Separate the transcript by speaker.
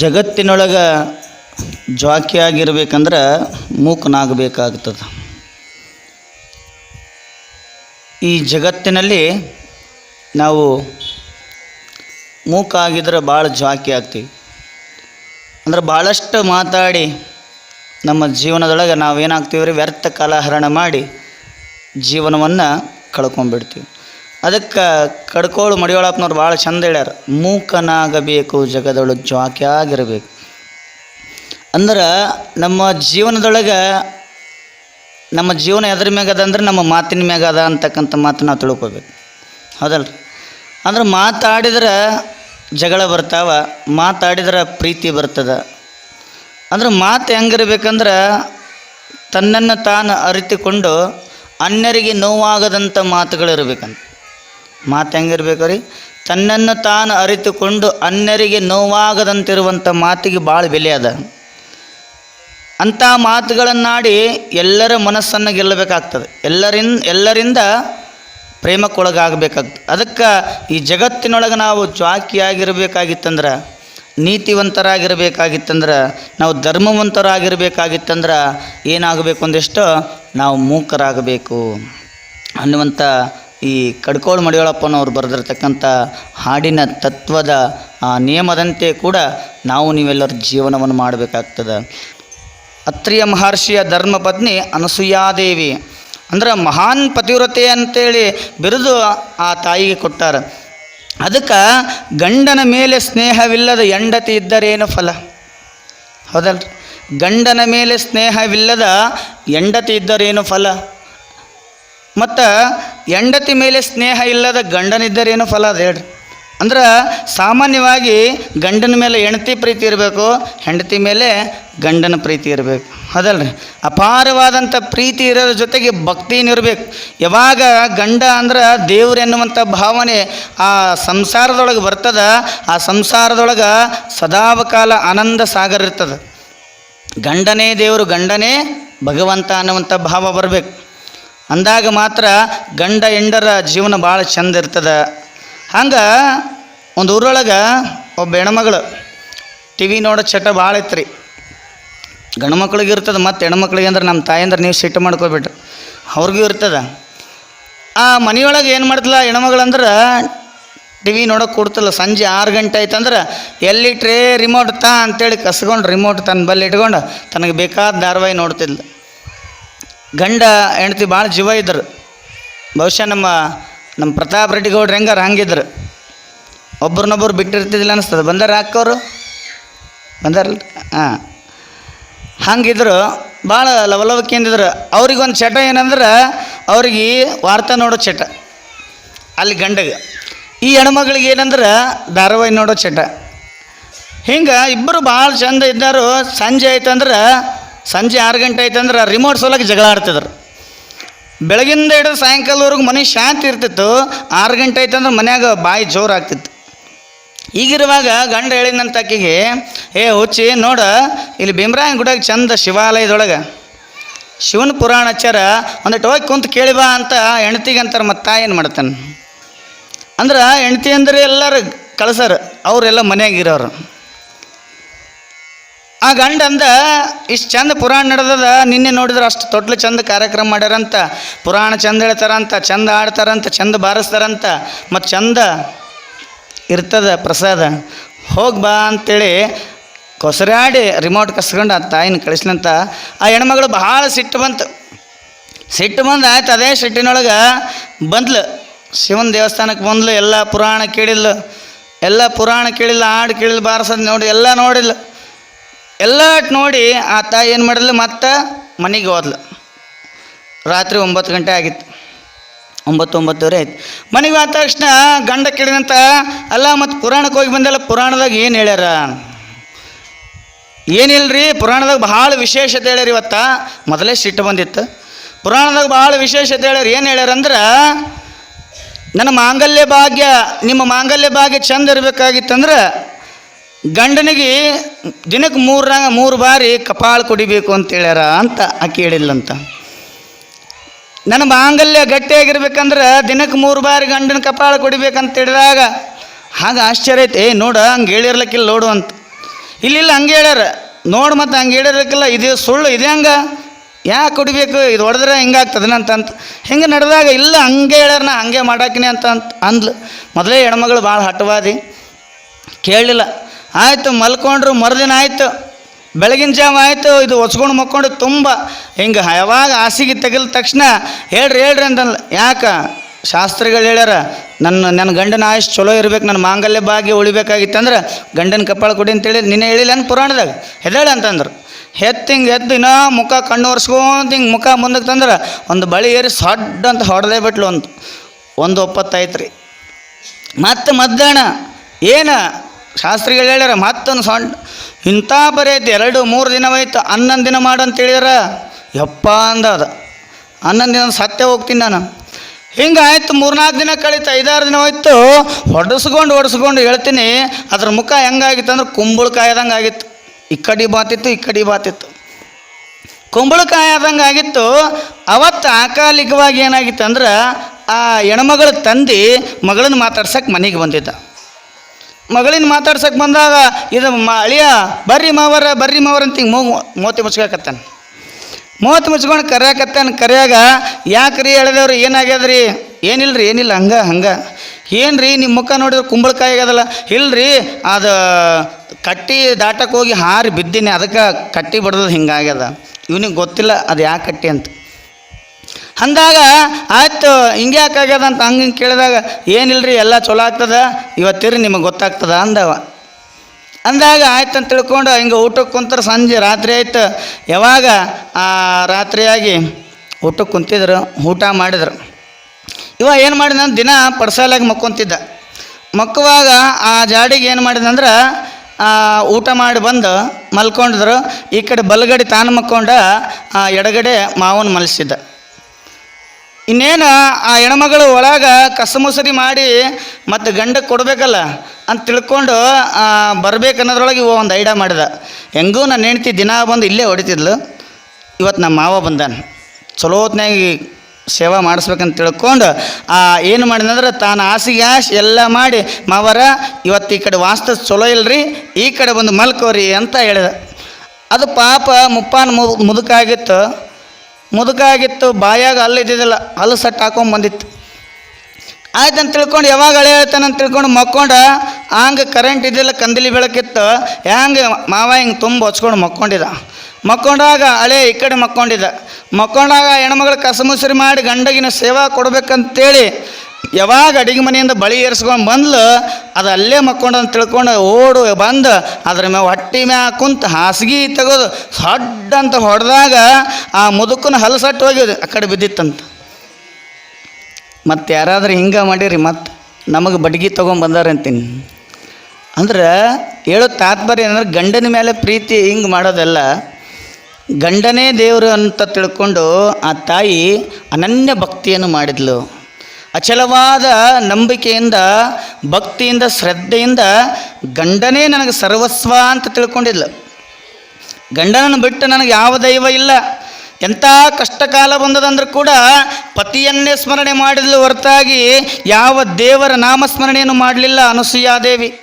Speaker 1: ಜಗತ್ತಿನೊಳಗೆ ಜ್ವಾಕಿಯಾಗಿರ್ಬೇಕಂದ್ರೆ ಮೂಕನಾಗಬೇಕಾಗ್ತದೆ. ಈ ಜಗತ್ತಿನಲ್ಲಿ ನಾವು ಮೂಕ ಆಗಿದ್ರೆ ಭಾಳ ಜಾಕಿ ಆಗ್ತೀವಿ. ಅಂದ್ರೆ ಭಾಳಷ್ಟು ಮಾತಾಡಿ ನಮ್ಮ ಜೀವನದೊಳಗೆ ನಾವೇನಾಗ್ತೀವಿ ರೀ ವ್ಯರ್ಥ ಕಾಲಹರಣ ಮಾಡಿ ಜೀವನವನ್ನು ಕಳ್ಕೊಂಡ್ಬಿಡ್ತೀವಿ ಅದಕ್ಕೆ ಕಡ್ಕೋಳು ಮಡಿಯೋಳಪ್ಪನವ್ರು ಭಾಳ ಚಂದ ಹೇಳ್ಯಾರ, ಮೂಕನಾಗಬೇಕು ಜಗದೊಳಗೆ ಜ್ವಾಕ್ಯಾಗಿರಬೇಕು ಅಂದ್ರೆ ನಮ್ಮ ಜೀವನದೊಳಗೆ ನಮ್ಮ ಜೀವನ ಎದ್ರ ಮ್ಯಾಗದ ಅದ ಅಂದ್ರೆ ನಮ್ಮ ಮಾತಿನ ಮ್ಯಾಗ ಅದ ಅಂತಕ್ಕಂಥ ಮಾತು ನಾವು ತಿಳ್ಕೊಬೇಕು. ಹೌದಲ್ರಿ? ಅಂದ್ರೆ ಮಾತಾಡಿದ್ರೆ ಜಗಳ ಬರ್ತಾವ, ಮಾತಾಡಿದ್ರೆ ಪ್ರೀತಿ ಬರ್ತದೆ. ಅಂದ್ರೆ ಮಾತು ಹೆಂಗಿರ್ಬೇಕಂದ್ರೆ ತನ್ನನ್ನು ತಾನು ಅರಿತುಕೊಂಡು ಅನ್ಯರಿಗೆ ನೋವಾಗದಂಥ ಮಾತುಗಳಿರ್ಬೇಕಂತ. ಮಾತು ಹೆಂಗಿರ್ಬೇಕು ರೀ? ತನ್ನನ್ನು ತಾನು ಅರಿತುಕೊಂಡು ಅನ್ಯರಿಗೆ ನೋವಾಗದಂತಿರುವಂಥ ಮಾತಿಗೆ ಭಾಳ ಬೆಲೆ ಅದ. ಅಂಥ ಮಾತುಗಳನ್ನಾಡಿ ಎಲ್ಲರ ಮನಸ್ಸನ್ನು ಗೆಲ್ಲಬೇಕಾಗ್ತದೆ. ಎಲ್ಲರಿಂದ ಎಲ್ಲರಿಂದ ಪ್ರೇಮಕ್ಕೊಳಗಾಗಬೇಕಾಗ್ತದೆ. ಅದಕ್ಕೆ ಈ ಜಗತ್ತಿನೊಳಗೆ ನಾವು ಜ್ವಾಕಿಯಾಗಿರಬೇಕಾಗಿತ್ತಂದ್ರೆ, ನೀತಿವಂತರಾಗಿರಬೇಕಾಗಿತ್ತಂದ್ರೆ, ನಾವು ಧರ್ಮವಂತರಾಗಿರಬೇಕಾಗಿತ್ತಂದ್ರೆ ಏನಾಗಬೇಕು ಒಂದಿಷ್ಟು ನಾವು ಮೂಕರಾಗಬೇಕು ಅನ್ನುವಂಥ ಈ ಕಡ್ಕೋಳು ಮಡಿಯೊಳಪ್ಪನವ್ರು ಬರೆದಿರ್ತಕ್ಕಂಥ ಹಾಡಿನ ತತ್ವದ ನಿಯಮದಂತೆ ಕೂಡ ನಾವು ನೀವೆಲ್ಲರೂ ಜೀವನವನ್ನು ಮಾಡಬೇಕಾಗ್ತದೆ. ಅತ್ರಿಯ ಮಹರ್ಷಿಯ ಧರ್ಮಪತ್ನಿ ಅನಸೂಯಾದೇವಿ ಅಂದ್ರೆ ಮಹಾನ್ ಪತಿವ್ರತೆ ಅಂತೇಳಿ ಬಿರುದು ಆ ತಾಯಿಗೆ ಕೊಟ್ಟಾರ. ಅದಕ್ಕೆ ಗಂಡನ ಮೇಲೆ ಸ್ನೇಹವಿಲ್ಲದ ಹೆಂಡತಿ ಇದ್ದರೇನು ಫಲ? ಹೌದಲ್ರಿ? ಗಂಡನ ಮೇಲೆ ಸ್ನೇಹವಿಲ್ಲದ ಹೆಂಡತಿ ಇದ್ದರೇನು ಫಲ? ಮತ್ತು ಹೆಂಡತಿ ಮೇಲೆ ಸ್ನೇಹ ಇಲ್ಲದ ಗಂಡನಿದ್ದರೇನು ಫಲ ಅದು ಹೇಳ್ರಿ. ಅಂದ್ರೆ ಸಾಮಾನ್ಯವಾಗಿ ಗಂಡನ ಮೇಲೆ ಹೆಂಡತಿ ಪ್ರೀತಿ ಇರಬೇಕು, ಹೆಂಡತಿ ಮೇಲೆ ಗಂಡನ ಪ್ರೀತಿ ಇರಬೇಕು. ಅದಲ್ರಿ ಅಪಾರವಾದಂಥ ಪ್ರೀತಿ ಇರೋದ್ರ ಜೊತೆಗೆ ಭಕ್ತಿನೂ ಇರಬೇಕು. ಯಾವಾಗ ಗಂಡ ಅಂದ್ರೆ ದೇವ್ರು ಎನ್ನುವಂಥ ಭಾವನೆ ಆ ಸಂಸಾರದೊಳಗೆ ಬರ್ತದ, ಆ ಸಂಸಾರದೊಳಗೆ ಸದಾವಕಾಲ ಆನಂದ ಸಾಗರ ಇರ್ತದೆ. ಗಂಡನೇ ದೇವರು, ಗಂಡನೇ ಭಗವಂತ ಅನ್ನುವಂಥ ಭಾವ ಬರಬೇಕು. ಅಂದಾಗ ಮಾತ್ರ ಗಂಡ ಹೆಂಡರ ಜೀವನ ಭಾಳ ಚಂದ ಇರ್ತದೆ. ಹಂಗೆ ಒಂದು ಊರೊಳಗೆ ಒಬ್ಬ ಹೆಣ್ಮಗಳು ಟಿ ವಿ ನೋಡೋ ಚಟ ಭಾಳ ಐತ್ರಿ. ಗಂಡು ಮಕ್ಳಿಗೆ ಇರ್ತದೆ, ಮತ್ತು ಹೆಣ್ಮಕ್ಳಿಗೆ ಅಂದ್ರೆ ನಮ್ಮ ತಾಯಂದ್ರೆ ನೀವು ಸಿಟ್ಟು ಮಾಡ್ಕೊಬಿಟ್ರಿ ಅವ್ರಿಗೂ ಇರ್ತದೆ. ಆ ಮನೆಯೊಳಗೆ ಏನು ಮಾಡ್ತಲ್ಲ ಹೆಣ್ಮಗಳಂದ್ರೆ ಟಿ ವಿ ನೋಡೋಕೆ ಕೊಡ್ತಿಲ್ಲ ಸಂಜೆ ಆರು ಗಂಟೆ ಆಯ್ತಂದ್ರೆ ಎಲ್ಲಿಟ್ರೇ ರಿಮೋಟ್ ತಾ ಅಂತೇಳಿ ಕಸ್ಕೊಂಡು ರಿಮೋಟ್ ತನ್ನ ಬಲ್ಲಿ ಇಟ್ಕೊಂಡು ತನಗೆ ಬೇಕಾದ ಧಾರಾವಾಹಿ ನೋಡ್ತಿದ್ಲು. ಗಂಡ ಹೆಂಡ್ತಿ ಭಾಳ ಜೀವ ಇದ್ದರು. ಬಹುಶಃ ನಮ್ಮ ನಮ್ಮ ಪ್ರತಾಪ್ ರೆಡ್ಡಿ ಗೌಡ್ರು ಹೆಂಗಾರ ಹಂಗಿದ್ರು ಒಬ್ರನ್ನೊಬ್ಬರು ಬಿಟ್ಟಿರ್ತಿದ್ದಿಲ್ಲ ಅನಿಸ್ತದೆ. ಬಂದಾರ ಹಾಕೋರು ಬಂದಾರ ಹಾಂ. ಹಂಗಿದ್ರು, ಭಾಳ ಲವಲವಿಕೆಯಿಂದಿದ್ರು ಅವ್ರಿಗೊಂದು ಚಟ ಏನಂದ್ರೆ, ಅವ್ರಿಗೆ ವಾರ್ತಾ ನೋಡೋ ಚಟ. ಅಲ್ಲಿ ಗಂಡಗೆ. ಈ ಹೆಣ್ಮಗಳಿಗೆ ಏನಂದ್ರೆ, ಧಾರಾವಾಹಿ ನೋಡೋ ಚಟ. ಹಿಂಗೆ ಇಬ್ಬರು ಭಾಳ ಚಂದ ಇದ್ದಾರು, ಸಂಜೆ ಆಯ್ತಂದ್ರೆ ಸಂಜೆ ಆರು ಗಂಟೆ ಆಯ್ತಂದ್ರೆ ರಿಮೋಟ್ ಸೋಲಕ್ಕೆ ಜಗಳ ಆಡ್ತಿದ್ರು. ಬೆಳಗಿಂದ ಹಿಡಿದು ಸಾಯಂಕಾಲವರೆಗೂ ಮನೆ ಶಾಂತಿ ಇರ್ತಿತ್ತು. ಆರು ಗಂಟೆ ಆಯ್ತಂದ್ರೆ ಮನ್ಯಾಗ ಬಾಯಿ ಜೋರು ಆಗ್ತಿತ್ತು ಈಗಿರುವಾಗ ಗಂಡ ಹೇಳಿದಂತ ಆಕಿಗೆ ಏ ಹುಚ್ಚಿ, ನೋಡ, ಇಲ್ಲಿ ಭೀಮರಾಯನ ಗುಡಾಗ ಚಂದ ಶಿವಾಲಯದೊಳಗೆ ಶಿವನ ಪುರಾಣ ಹಚ್ಚಾರ ಒಂದಿಟ್ಟು ಹೋಗಿ ಕುಂತು ಕೇಳಿ ಬಾ ಅಂತ ಹೆಣ್ತಿಗೆ ಅಂತಾರೆ, ಮತ್ತು ತಾಯಿ ಏನು ಮಾಡ್ತಾನೆ? ಅಂದ್ರೆ ಹೆಣ್ತಿ ಅಂದರೆ ಎಲ್ಲರೂ ಕಳ್ಸಾರ, ಅವರೆಲ್ಲ ಮನ್ಯಾಗ ಇರೋರು. ಆ ಗಂಡ ಅಂದ ಇಷ್ಟು ಚಂದ ಪುರಾಣ ನಡೆದದ, ನಿನ್ನೆ ನೋಡಿದ್ರೆ ಅಷ್ಟು ತೊಟ್ಲು ಚಂದ ಕಾರ್ಯಕ್ರಮ ಮಾಡ್ಯಾರಂತ. ಪುರಾಣ ಚಂದ ಹೇಳ್ತಾರಂತ, ಚಂದ ಆಡ್ತಾರಂತ ಚಂದ ಬಾರಿಸ್ತಾರಂತ. ಮತ್ತು ಚಂದ ಇರ್ತದ ಪ್ರಸಾದ. ಹೋಗಿ ಬಾ ಅಂತೇಳಿ ಕೊಸರಾಡಿ ರಿಮೋಟ್ ಕಸ್ಕೊಂಡು ಆ ತಾಯಿನ ಕಳಿಸ್ಲಂತ ಆ ಹೆಣ್ಮಗಳು ಭಾಳ ಸಿಟ್ಟು ಬಂತು. ಸಿಟ್ಟು ಬಂದು ಆಯ್ತು, ಅದೇ ಸಿಟ್ಟಿನೊಳಗೆ ಬಂದ್ಲು. ಶಿವನ ದೇವಸ್ಥಾನಕ್ಕೆ ಬಂದ್ಲು, ಎಲ್ಲ ಪುರಾಣ ಕೇಳಿಲ್ಲ ಎಲ್ಲ ಪುರಾಣ ಕೇಳಿಲ್ಲ ಹಾಡು ಕೇಳಿಲ್ಲ ಬಾರಿಸೋದು ನೋಡಿ ಎಲ್ಲ ನೋಡಿಲ್ಲ ಎಲ್ಲ ನೋಡಿ ಆ ತಾಯಿ ಏನು ಮಾಡಿದ್ಲು? ಮತ್ತೆ ಮನೆಗೆ ಹೋದ್ಲು. ರಾತ್ರಿ ಒಂಬತ್ತು ಗಂಟೆ ಆಗಿತ್ತು. ಒಂಬತ್ತು ಒಂಬತ್ತುವರೆ ಆಯ್ತು. ಮನೆಗೆ ಆದ ತಕ್ಷಣ ಗಂಡ ಕೇಳಿದಂತ, ಅಲ್ಲ, ಮತ್ತು ಪುರಾಣಕ್ಕೆ ಹೋಗಿ ಬಂದಲ್ಲ ಪುರಾಣದಾಗ ಏನು ಹೇಳ್ಯಾರ? ಏನಿಲ್ರಿ? ಪುರಾಣದಾಗ ಭಾಳ ವಿಶೇಷತೆ ಹೇಳ್ಯಾರ ಇವತ್ತ. ಮೊದಲೇ ಸಿಟ್ಟು ಬಂದಿತ್ತು. ಪುರಾಣದಾಗ ಭಾಳ ವಿಶೇಷತೆ ಹೇಳ್ಯಾರ. ಏನು ಹೇಳ್ಯಾರ ಅಂದ್ರೆ, ನನ್ನ ಮಾಂಗಲ್ಯ ಭಾಗ್ಯ, ನಿಮ್ಮ ಮಾಂಗಲ್ಯ ಭಾಗ್ಯ ಚಂದ ಇರಬೇಕಾಗಿತ್ತಂದ್ರೆ ಗಂಡನಿಗೆ ದಿನಕ್ಕೆ ಮೂರು ಮೂರು ಬಾರಿ ಕಪಾಳ ಕುಡಿಬೇಕು ಅಂತ ಹೇಳ್ಯಾರ ಅಂತ ಆಕೆ ಹೇಳಿಲ್ಲಂತ ನನ್ನ ಮಾಂಗಲ್ಯ ಗಟ್ಟಿಯಾಗಿರ್ಬೇಕಂದ್ರೆ ದಿನಕ್ಕೆ ಮೂರು ಬಾರಿ ಗಂಡನ ಕಪಾಳ ಕುಡಿಬೇಕಂತ ಹೇಳಿದಾಗ ಹಾಗೆ ಆಶ್ಚರ್ಯ ಐತೆ ಏ, ನೋಡ, ಹಂಗೆ ಹೇಳಿರ್ಲಿಕ್ಕಿಲ್ಲ ನೋಡು ಅಂತ. ಇಲ್ಲಿಲ್ಲ ಹಂಗೆ ಹೇಳ್ಯಾರ. ನೋಡು ಮತ್ತು ಹಂಗೆ ಹೇಳಿರ್ಲಿಕ್ಕಿಲ್ಲ, ಇದು ಸುಳ್ಳು, ಇದೆ ಹಂಗೆ? ಯಾಕೆ ಕುಡಿಬೇಕು, ಇದು ಹೊಡೆದ್ರೆ ಹಿಂಗಾಗ್ತದನ ಅಂತ. ಹಿಂಗೆ ನಡೆದಾಗ, ಇಲ್ಲ, ಹಂಗೆ ಹೇಳ್ಯಾರ, ನಾ ಹಂಗೆ ಮಾಡಾಕಿನಿ ಅಂತ ಅಂತ ಅಂದ್ಲು. ಮೊದಲೇ ಹೆಣ್ಮಗಳು ಭಾಳ ಹಟವಾದಿ ಕೇಳಲಿಲ್ಲ ಆಯಿತು ಮಲ್ಕೊಂಡ್ರು, ಮರುದಿನ ಆಯಿತು, ಬೆಳಗಿನ ಜಾವ ಆಯಿತು, ಇದು ಒಸ್ಕೊಂಡು ಮಕ್ಕೊಂಡು ತುಂಬ, ಹಿಂಗೆ ಯಾವಾಗ ಹಾಸಿಗೆ ತೆಗಿದ ತಕ್ಷಣ ಹೇಳ್ರಿ ಹೇಳ್ರಿ ಅಂತಲ್ಲ ಯಾಕೆ? ಶಾಸ್ತ್ರಿಗಳು ಹೇಳ್ಯಾರ, ನನ್ನ ನನ್ನ ಗಂಡನ ಆಯುಷ್ ಚಲೋ ಇರ್ಬೇಕು, ನನ್ನ ಮಾಂಗಲ್ಯ ಭಾಗ್ಯ ಉಳಿಬೇಕಾಗಿತ್ತಂದ್ರೆ ಗಂಡನ ಕಪ್ಪಾಳ ಕೊಡಿ ಅಂತೇಳಿ ನಿನ್ನೆ ಹೇಳಿಲ್ಲ ಅಂತ ಪುರಾಣದಾಗ. ಹೆದೇಳ ಅಂತಂದ್ರು. ಹೆತ್ತು ಹಿಂಗೆ ಎದ್ದು ಇನ್ನೂ ಮುಖ ಕಣ್ಣು ಒರೆಸ್ಕೊಂತ ಹಿಂಗೆ ಮುಖ ಮುಂದಕ್ಕೆ ತಂದ್ರೆ ಒಂದು ಬಳಿ ಏರಿ ಸಡ್ ಅಂತ ಹೊಡೆದೇ ಬಿಟ್ಲು ಒಂದು. ಒಂದು ಒಪ್ಪತ್ತಾಯ್ತು ರೀ ಮತ್ತೆ ಮಧ್ಯಾಹ್ನ, ಏನು? ಶಾಸ್ತ್ರಿಗಳು ಹೇಳ್ಯಾರ, ಮತ್ತೊಂದು ಸಣ್ಣ ಇಂಥ ಬರೀ ಐತಿ ಎರಡು, ಮೂರು ದಿನವಾಯ್ತು ಹನ್ನೊಂದು ದಿನ ಮಾಡು ಅಂತ ಹೇಳಿದಾರ, ಯಪ್ಪ ಅಂದ ಅದು. ಹನ್ನೊಂದು ದಿನ ಸತ್ಯ ಹೋಗ್ತೀನಿ ನಾನು. ಹಿಂಗೆ ಆಯ್ತು, ಮೂರ್ನಾಲ್ಕು ದಿನ ಕಳೀತು, ಐದಾರು ದಿನ ಹೋಯ್ತು ಹೊಡೆಸ್ಕೊಂಡು ಹೊಡೆಸ್ಕೊಂಡು ಹೇಳ್ತೀನಿ, ಅದ್ರ ಮುಖ ಹೆಂಗಾಗಿತ್ತು ಅಂದ್ರೆ ಕುಂಬಳಕಾಯದಂಗೆ ಆಗಿತ್ತು. ಈ ಕಡೆ ಬಾತಿತ್ತು, ಈ ಕಡೆ ಬಾತಿತ್ತು. ಕುಂಬಳಕಾಯಿ ಆದಂಗೆ ಆಗಿತ್ತು, ಅವತ್ತು ಅಕಾಲಿಕವಾಗಿ ಏನಾಗಿತ್ತು ಅಂದ್ರೆ, ಆ ಹೆಣ್ಮಗಳ ತಂದೆ ಮಗಳನ್ನ ಮಾತಾಡ್ಸಕ್ಕೆ ಮನೆಗೆ ಬಂದಿದ್ದ. ಮಗಳಿನ ಮಾತಾಡ್ಸಕ್ಕೆ ಬಂದಾಗ, ಇದು ಮಾ, ಅಳಿಯ, ಬರ್ರಿ ಮಾವರ ಬರ್ರಿ ಮಾವರ ಅಂತ ಹಿಂಗೆ ಮೂ, ಮೋತಿ ಮುಚ್ಕಾಕತ್ತಾನೆ. ಮೂವತ್ತು ಮುಚ್ಕೊಂಡು ಕರ್ಯಾಕತ್ತಾನ, ಕರ್ಯಾಗ, ಯಾಕ್ರಿ ಹೇಳಿದವ್ರು ಏನಾಗ್ಯದ್ರಿ? ರೀ ಏನಿಲ್ಲ, ಹಂಗೆ ಹಂಗೆ. ಏನು ರೀ ನಿಮ್ಮ ಮುಖ ನೋಡಿದ್ರೆ ಕುಂಬಳಕಾಯಿ ಆಗ್ಯದಲ್ಲ ಇಲ್ರಿ, ಅದು ಕಟ್ಟಿ ದಾಟಕ್ಕೆ ಹೋಗಿ ಹಾರಿ ಬಿದ್ದೀನಿ, ಅದಕ್ಕೆ ಕಟ್ಟಿ ಬಡ್ದದು ಹಿಂಗಾಗ್ಯದ. ಇವನಿಗೆ ಗೊತ್ತಿಲ್ಲ, ಅದು ಯಾಕೆ ಕಟ್ಟಿ? ಅಂತ. ಅಂದಾಗ, ಆಯ್ತು, ಹಿಂಗೆ ಯಾಕಾಗ್ಯದ ಅಂತ ಹಂಗೆ ಹಿಂಗೆ ಕೇಳಿದಾಗ, ಏನಿಲ್ರಿ, ಎಲ್ಲ ಚಲೋ ಆಗ್ತದ? ಇವತ್ತಿರಿ ನಿಮಗೆ ಗೊತ್ತಾಗ್ತದ ಅಂದವ. ಅಂದಾಗ ಆಯ್ತು ಅಂತ ತಿಳ್ಕೊಂಡು ಹಿಂಗೆ ಊಟಕ್ಕೆ ಕುಂತಾರೆ ಸಂಜೆ ರಾತ್ರಿ ಆಯ್ತು. ಯಾವಾಗ? ಆ, ರಾತ್ರಿಯಾಗಿ ಊಟಕ್ಕೆ ಕುಂತಿದ್ರು, ಊಟ ಮಾಡಿದ್ರು. ಇವ ಏನು ಮಾಡಿದ ದಿನ ಪಡ್ಸಾಲಾಗಿ ಮಕ್ಕೊಂತಿದ್ದ. ಮಕ್ಕುವಾಗ ಆ ಜಾಡಿಗೆ ಏನು ಮಾಡಿದಂದ್ರೆ ಊಟ ಮಾಡಿ ಬಂದು ಮಲ್ಕೊಂಡಿದ್ರು. ಈ ಕಡೆ ಬಲಗಡೆ ತಾನು ಮಕ್ಕೊಂಡ ಎಡಗಡೆ ಮಾವನ ಮಲಸಿದ್ದ. ಇನ್ನೇನು ಆ ಹೆಣ್ಮಗಳು ಒಳಗೆ ಕಸಮುಸರಿ ಮಾಡಿ ಮತ್ತು ಗಂಡಕ್ಕೆ ಕೊಡಬೇಕಲ್ಲ ಅಂತ ತಿಳ್ಕೊಂಡು ಬರ್ಬೇಕು ಅನ್ನೋದ್ರೊಳಗೆ ಇವ ಒಂದು ಐಡಿಯಾ ಮಾಡಿದ. ಹೆಂಗೂ ನನ್ನ ಹೆಂಡ್ತಿ ದಿನ ಬಂದು ಇಲ್ಲೇ ಹೊಡಿತಿದ್ಲು. ಇವತ್ತು ನಮ್ಮ ಮಾವ ಬಂದಾನ. ಚಲೋ ಹೊತ್ನಾಗಿ ಸೇವಾ ಮಾಡಿಸ್ಬೇಕಂತ ತಿಳ್ಕೊಂಡು, ಆ, ಏನು ಮಾಡಿದಂದ್ರೆ ತಾನು ಹಾಸಿಗೆ ಆಸೆ ಎಲ್ಲ ಮಾಡಿ, ಮಾವರ ಇವತ್ತು ಈ ಕಡೆ ವಾಸ್ತು ಚಲೋ ಇಲ್ಲರಿ ಈ ಕಡೆ ಬಂದು ಮಲ್ಕೋರಿ ಅಂತ ಹೇಳಿದ. ಅದು ಪಾಪ ಮುಪ್ಪಾನ ಮುದುಕಾಗಿತ್ತು. ಮುದುಕಾಗಿತ್ತು, ಬಾಯಾಗ ಹಲ್ಲು ಇದ್ದಿದ್ದಿಲ್ಲ, ಹಲ್ಲು ಸಟ್ ಹಾಕೊಂಡು ಬಂದಿತ್ತು. ಆಯ್ತು ಅಂತ ತಿಳ್ಕೊಂಡು ಯಾವಾಗ ಹಳೆ ಹೇಳ್ತಾನಂತ ತಿಳ್ಕೊಂಡು ಮಕ್ಕೊಂಡ, ಹಂಗೆ ಕರೆಂಟ್ ಇದ್ದಿಲ್ಲ, ಕಂದಿಲಿ ಬೆಳಕಿತ್ತು ಹ್ಯಾಂಗೆ ಮಾವ ಹಿಂಗೆ ತುಂಬ ಹೊಚ್ಕೊಂಡು ಮಕ್ಕೊಂಡಿದ್ದ ಮಕ್ಕೊಂಡಾಗ ಹಳೆ ಈ ಕಡೆ ಮಕ್ಕೊಂಡಿದ್ದ ಮಕ್ಕೊಂಡಾಗ ಹೆಣ್ಮಗಳು ಕಸಮುಸರಿ ಮಾಡಿ ಗಂಡಗಿನ ಸೇವಾ ಕೊಡ್ಬೇಕಂತೇಳಿ ಯಾವಾಗ ಅಡಿಗೆ ಮನೆಯಿಂದ ಬಳಿ ಏರಿಸ್ಕೊಂಡು ಬಂದ್ಲು, ಅದು ಅಲ್ಲೇ ಮಕ್ಕೊಂಡು ಅಂತ ತಿಳ್ಕೊಂಡು ಓಡು, ಬಂದು, ಅದ್ರ ಮ್ಯಾಗ ಹೊಟ್ಟಿ ಮ್ಯಾಗ ಕುಂತು ಹಾಸಿಗೆ ತೆಗೆದು ಸಡ್ ಅಂತ ಹೊಡೆದಾಗ ಆ ಮುದುಕನ ಹಲಸಟ್ಟು ಹೋಗಿ ಆ ಕಡೆ ಬಿದ್ದಿತ್ತಂತ. ಮತ್ತು ಯಾರಾದರೂ ಹಿಂಗೆ ಮಾಡಿರಿ, ಮತ್ತು ನಮಗೆ ಬಡ್ಗಿ ತೊಗೊಂಬಂದಾರೆ ಅಂತೀನಿ. ಅಂದ್ರೆ ಹೇಳೋ ತಾತ್ಪರ್ಯ ಏನಂದ್ರೆ ಗಂಡನ ಮೇಲೆ ಪ್ರೀತಿ ಹಿಂಗೆ ಮಾಡೋದೆಲ್ಲ, ಗಂಡನೇ ದೇವರು ಅಂತ ತಿಳ್ಕೊಂಡು ಆ ತಾಯಿ ಅನನ್ಯ ಭಕ್ತಿಯನ್ನು ಮಾಡಿದ್ಲು. ಅಚಲವಾದ ನಂಬಿಕೆಯಿಂದ, ಭಕ್ತಿಯಿಂದ, ಶ್ರದ್ಧೆಯಿಂದ ಗಂಡನೇ ನನಗೆ ಸರ್ವಸ್ವ ಅಂತ ತಿಳ್ಕೊಂಡಿದ್ಲು. ಗಂಡನನ್ನು ಬಿಟ್ಟು ನನಗೆ ಯಾವ ದೈವ ಇಲ್ಲ. ಎಂಥ ಕಷ್ಟಕಾಲ ಬಂದದಂದ್ರೂ ಕೂಡ ಪತಿಯನ್ನೇ ಸ್ಮರಣೆ ಮಾಡಿದ್ಲು ಹೊರತಾಗಿ ಯಾವ ದೇವರ ನಾಮಸ್ಮರಣೆಯನ್ನು ಮಾಡಲಿಲ್ಲ ಅನಸೂಯಾದೇವಿ